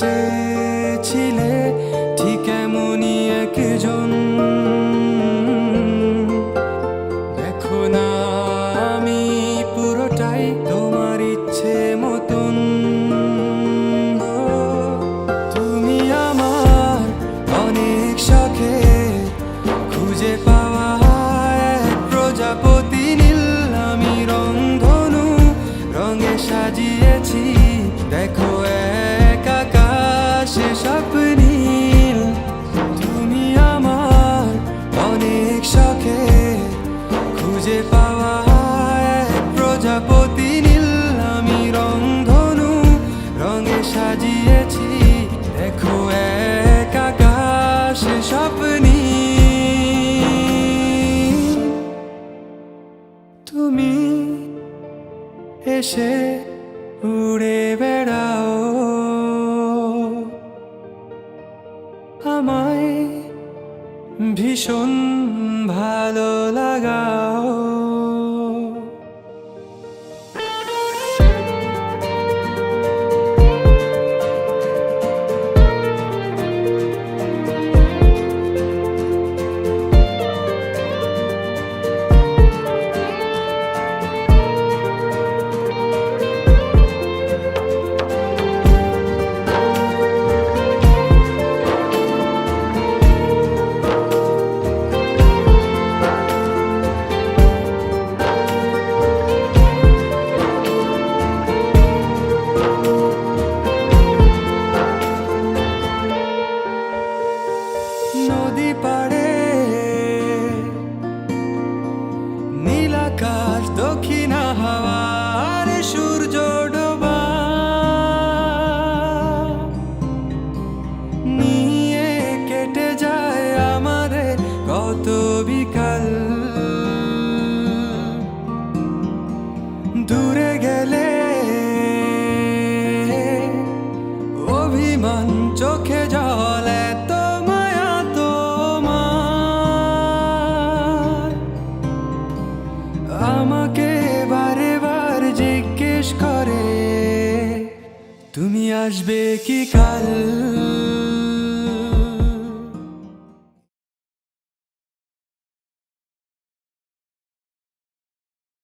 চেয়েছিলে, ঠিক এমনই একজন। দেখো আমি পুরোটাই তোমার ইচ্ছে মতন। তুমি আমার অনেক খুঁজে প্রজাপতি নীল, আমি রঙে সাজিয়েছি, দেখো আকাশে স্বপ্নীল তুমি এসে উড়ে বেড়াও। আমায় ভীষণ ভালো লাগাও। করে। তুমি আসবে কি কাল?